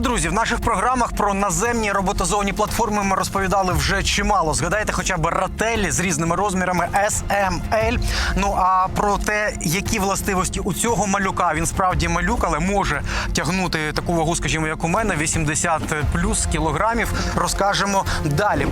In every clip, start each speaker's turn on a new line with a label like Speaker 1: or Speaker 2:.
Speaker 1: Друзі! В наших програмах про наземні роботизовані платформи ми розповідали вже чимало. Згадайте хоча б рателі з різними розмірами SML. Ну а про те, які властивості у цього малюка він справді малюк, але може тягнути таку вагу, скажімо, як у мене, 80 плюс кілограмів. Розкажемо далі.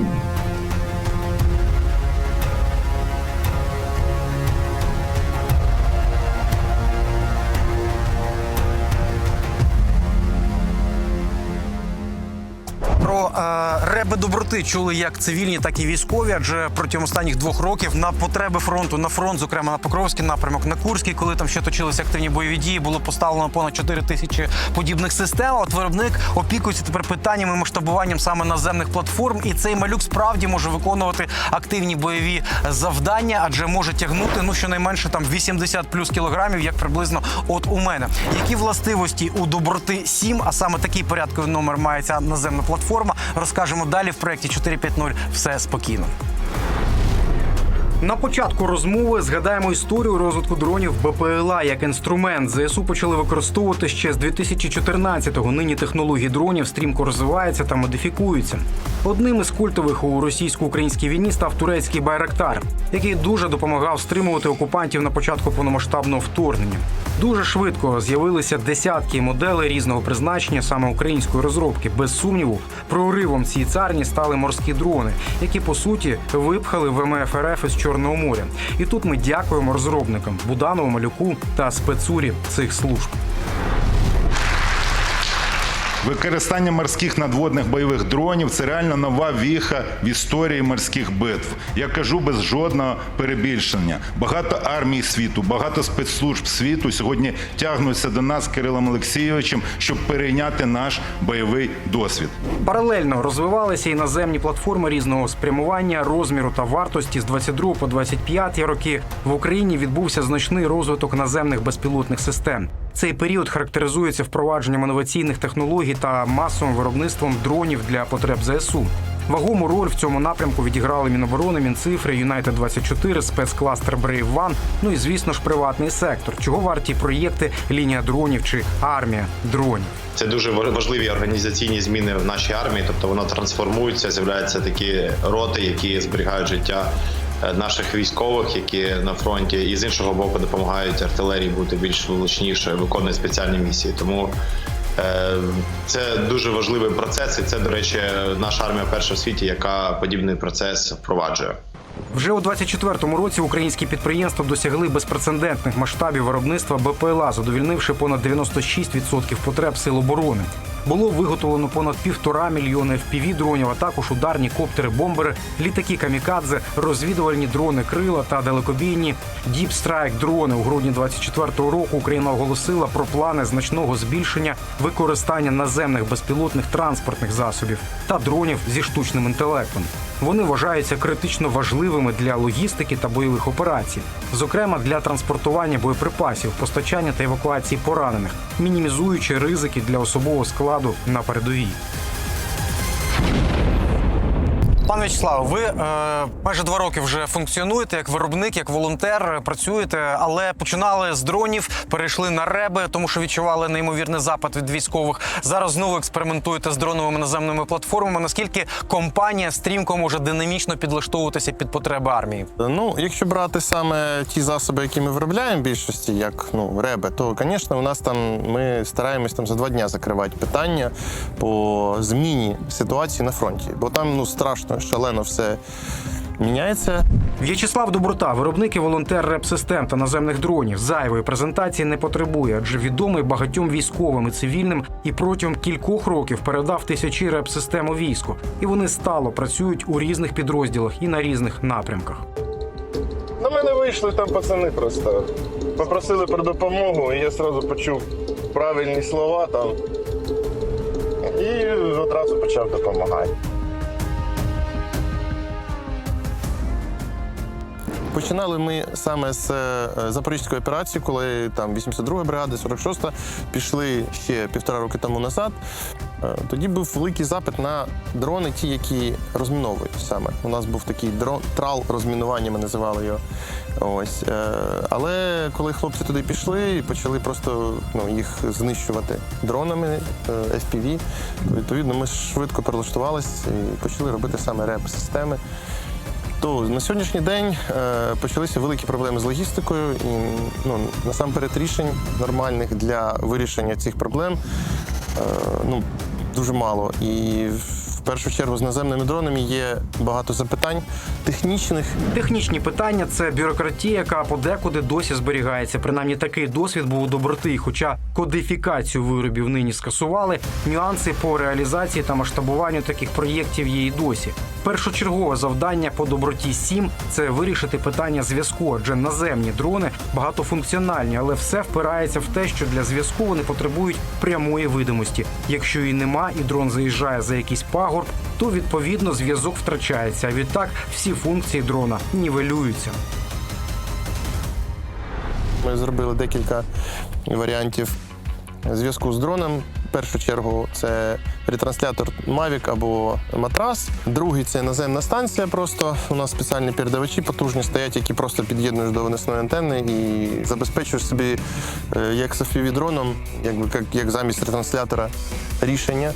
Speaker 1: Про е, реби доброти чули як цивільні, так і військові. Адже протягом останніх двох років на потреби фронту на фронт, зокрема на Покровський напрямок, на Курський, коли там ще точилися активні бойові дії, було поставлено понад 4 тисячі подібних систем. От виробник опікується тепер питаннями масштабуванням саме наземних платформ. І цей малюк справді може виконувати активні бойові завдання, адже може тягнути ну щонайменше там 80 плюс кілограмів, як приблизно от у мене. Які властивості у доброти 7, а саме такий порядковий номер має ця наземна платформа, розкажемо далі в проєкті 4.5.0 Все спокійно. На початку розмови згадаємо історію розвитку дронів БПЛА як інструмент. ЗСУ почали використовувати ще з 2014-го. Нині технології дронів стрімко розвиваються та модифікуються. Одним із культових у російсько-українській війні став турецький байрактар, який дуже допомагав стримувати окупантів на початку повномасштабного вторгнення. Дуже швидко з'явилися десятки моделей різного призначення саме української розробки. Без сумніву, проривом цій царні стали морські дрони, які по суті випхали ВМФ РФ із Чорного моря. І тут ми дякуємо розробникам Буданову, Малюку та спецурі цих служб.
Speaker 2: Використання морських надводних бойових дронів це реально нова віха в історії морських битв. Я кажу без жодного перебільшення. Багато армій світу, багато спецслужб світу сьогодні тягнуться до нас Кирилом Олексійовичем, щоб перейняти наш бойовий досвід.
Speaker 1: Паралельно розвивалися і наземні платформи різного спрямування, розміру та вартості з 22 по 25 роки. В Україні відбувся значний розвиток наземних безпілотних систем. Цей період характеризується впровадженням інноваційних технологій та масовим виробництвом дронів для потреб ЗСУ. Вагому роль в цьому напрямку відіграли Міноборони, Мінцифри, Юнайтед 24 спецкластер Brave One, ну і звісно ж приватний сектор. Чого варті проєкти лінія дронів чи армія дронів.
Speaker 3: Це дуже важливі організаційні зміни в нашій армії, тобто воно трансформується, з'являються такі роти, які зберігають життя наших військових, які на фронті, і з іншого боку допомагають артилерії бути більш влучніше, виконують спеціальні місії. Тому е, це дуже важливий процес, і це, до речі, наша армія перша в світі, яка подібний процес впроваджує.
Speaker 1: Вже у 24-му році українські підприємства досягли безпрецедентних масштабів виробництва БПЛА, задовільнивши понад 96% потреб сил оборони. Було виготовлено понад півтора мільйони fpv дронів, а також ударні коптери, бомбери, літаки камікадзе, розвідувальні дрони крила та далекобійні Strike дрони. У грудні 24-го року Україна оголосила про плани значного збільшення використання наземних безпілотних транспортних засобів та дронів зі штучним інтелектом. Вони вважаються критично важливими для логістики та бойових операцій, зокрема для транспортування боєприпасів, постачання та евакуації поранених, мінімізуючи ризики для особового складу на передовій. Пане Вячеславе, ви е, майже два роки вже функціонуєте як виробник, як волонтер, працюєте, але починали з дронів, перейшли на реби, тому що відчували неймовірний запит від військових. Зараз знову експериментуєте з дроновими наземними платформами. Наскільки компанія стрімко може динамічно підлаштовуватися під потреби армії?
Speaker 4: Ну, якщо брати саме ті засоби, які ми виробляємо в більшості, як ну реби, то звісно, у нас там ми стараємось там за два дні закривати питання по зміні ситуації на фронті, бо там ну страшно шалено все міняється.
Speaker 1: В'ячеслав Доброта, виробник і волонтер реп-систем та наземних дронів. Зайвої презентації не потребує, адже відомий багатьом військовим і цивільним і протягом кількох років передав тисячі реп-систем у війську. І вони стало працюють у різних підрозділах і на різних напрямках.
Speaker 5: На мене вийшли там пацани просто. Попросили про допомогу, і я одразу почув правильні слова там. І одразу почав допомагати.
Speaker 4: Починали ми саме з е, Запорізької операції, коли там 82 бригада, 46-та пішли ще півтора роки тому назад. Е, Тоді був великий запит на дрони, ті, які розміновують саме. У нас був такий дрон, трал розмінування, ми називали його. Ось. Е, Але коли хлопці туди пішли і почали просто ну, їх знищувати дронами FPV, відповідно ми швидко перелаштувалися і почали робити саме реп-системи. То на сьогоднішній день е, почалися великі проблеми з логістикою, і ну, насамперед рішень нормальних для вирішення цих проблем е, ну, дуже мало. І першу чергу з наземними дронами є багато запитань технічних,
Speaker 1: Технічні питання це бюрократія, яка подекуди досі зберігається. Принаймні такий досвід був у доброти. Хоча кодифікацію виробів нині скасували, нюанси по реалізації та масштабуванню таких проєктів є і досі. Першочергове завдання по доброті 7 – це вирішити питання зв'язку, адже наземні дрони багатофункціональні, але все впирається в те, що для зв'язку вони потребують прямої видимості. Якщо її нема, і дрон заїжджає за якийсь пагорб, то відповідно зв'язок втрачається. А відтак всі функції дрона нівелюються.
Speaker 4: Ми зробили декілька варіантів зв'язку з дроном. В першу чергу це ретранслятор Mavic або матрас. Другий це наземна станція. Просто у нас спеціальні передавачі потужні стоять, які просто під'єднуєш до виносної антенни і забезпечуєш собі е, як FPV-дроном, якби як, як замість ретранслятора рішення.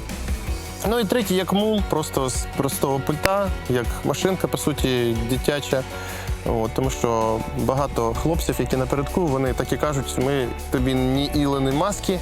Speaker 4: Ну і третій, як мул, просто з простого пульта, як машинка, по суті, дитяча. От, тому що багато хлопців, які напередку, вони так і кажуть, ми тобі ні Ілони маски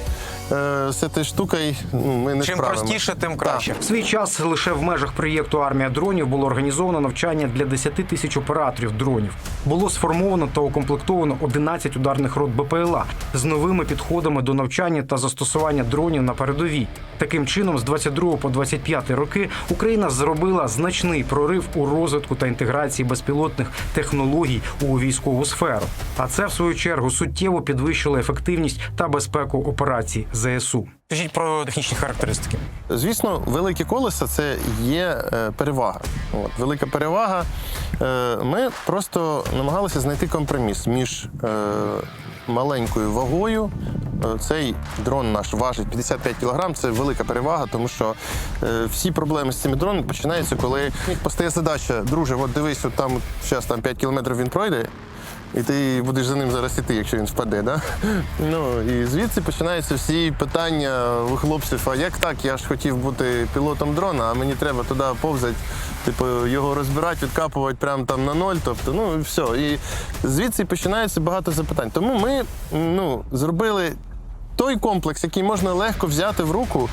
Speaker 4: з цією штукою ну, ми не
Speaker 1: Чим
Speaker 4: справимо.
Speaker 1: простіше, тим
Speaker 4: Так.
Speaker 1: краще. В свій час лише в межах проєкту Армія дронів було організовано навчання для 10 тисяч операторів дронів. Було сформовано та укомплектовано 11 ударних рот БПЛА з новими підходами до навчання та застосування дронів на передовій. Таким чином, з 22 по 25 роки Україна зробила значний прорив у розвитку та інтеграції безпілотних технологій у військову сферу. А це, в свою чергу, суттєво підвищило ефективність та безпеку операцій ЗСУ. Скажіть про технічні характеристики.
Speaker 4: Звісно, великі колеса це є е, перевага. От, велика перевага. Е, Ми просто намагалися знайти компроміс між е, маленькою вагою. Цей дрон наш важить 55 кг, це велика перевага, тому що е, всі проблеми з цими дронами починаються, коли постає задача, друже, от дивись, от там зараз там 5 кілометрів він пройде. І ти будеш за ним зараз іти, якщо він впаде. Да? Ну і звідси починаються всі питання у хлопців. А як так? Я ж хотів бути пілотом дрона, а мені треба туди повзати, типу, його розбирати, відкапувати прямо там на ноль. Тобто, ну і все. І звідси починається багато запитань. Тому ми ну, зробили той комплекс, який можна легко взяти в руку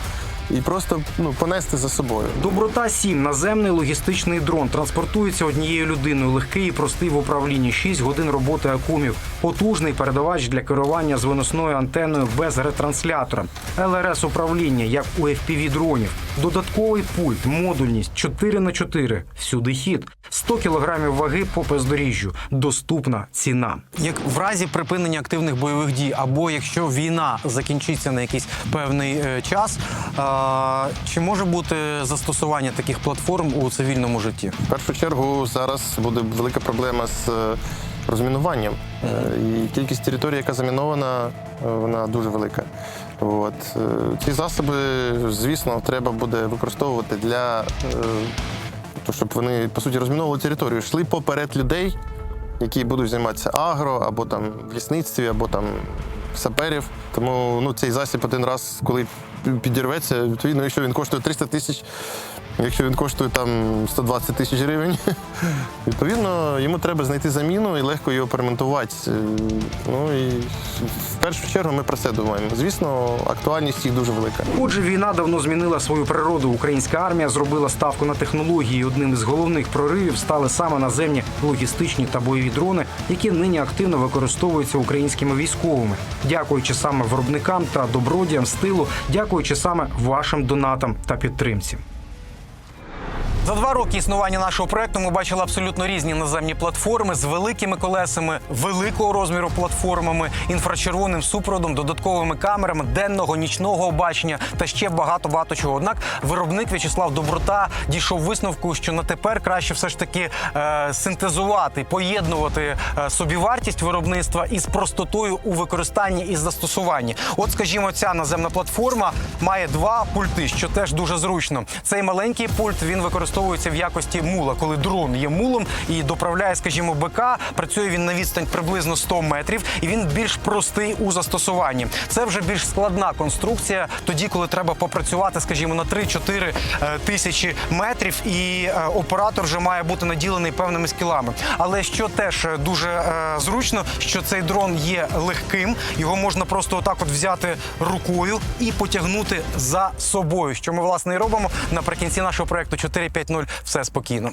Speaker 4: і просто ну, понести за собою.
Speaker 1: Доброта 7 наземний логістичний дрон транспортується однією людиною. Легкий і простий в управлінні. 6 годин роботи акумів. Потужний передавач для керування з виносною антенною без ретранслятора. ЛРС управління, як у FPV дронів. Додатковий пульт, модульність 4 на 4 Всюди хід. 100 кілограмів ваги по бездоріжжю. Доступна ціна.
Speaker 6: Як в разі припинення активних бойових дій, або якщо війна закінчиться на якийсь певний е, час, е, чи може бути застосування таких платформ у цивільному житті?
Speaker 4: В першу чергу зараз буде велика проблема з е, розмінуванням. Е, І кількість території, яка замінована, вона дуже велика. От. е, Ці засоби, звісно, треба буде використовувати для того, щоб вони, по суті, розміновували територію, йшли поперед людей, які будуть займатися агро, або там в лісництві, або там саперів. Тому ну, цей засіб один раз, коли підірветься, відповідно, якщо він коштує 300 тисяч, якщо він коштує там 120 тисяч гривень, відповідно, йому треба знайти заміну і легко його перемонтувати. Е, Ну і в першу чергу ми про це думаємо. Звісно, актуальність їх дуже велика.
Speaker 1: Отже, війна давно змінила свою природу. Українська армія зробила ставку на технології. Одним із головних проривів стали саме наземні логістичні та бойові дрони, які нині активно використовуються українськими військовими. Дякуючи саме виробникам та добродіям стилу, дякуючи саме вашим донатам та підтримці. За два роки існування нашого проекту ми бачили абсолютно різні наземні платформи з великими колесами, великого розміру платформами, інфрачервоним супроводом, додатковими камерами, денного, нічного бачення та ще багато багато чого. Однак виробник В'ячеслав Доброта дійшов висновку, що на тепер краще все ж таки е, синтезувати, поєднувати е, собівартість виробництва із простотою у використанні і застосуванні. От, скажімо, ця наземна платформа має два пульти, що теж дуже зручно. Цей маленький пульт він використовується в якості мула, коли дрон є мулом і доправляє, скажімо, БК. Працює він на відстань приблизно 100 метрів, і він більш простий у застосуванні. Це вже більш складна конструкція, тоді, коли треба попрацювати, скажімо, на 3-4 е, тисячі метрів, і е, оператор вже має бути наділений певними скілами. Але що теж е, дуже зручно, що цей дрон є легким, його можна просто отак от взяти рукою і потягнути за собою. Що ми власне і робимо наприкінці нашого проекту 4.5.0 все спокійно.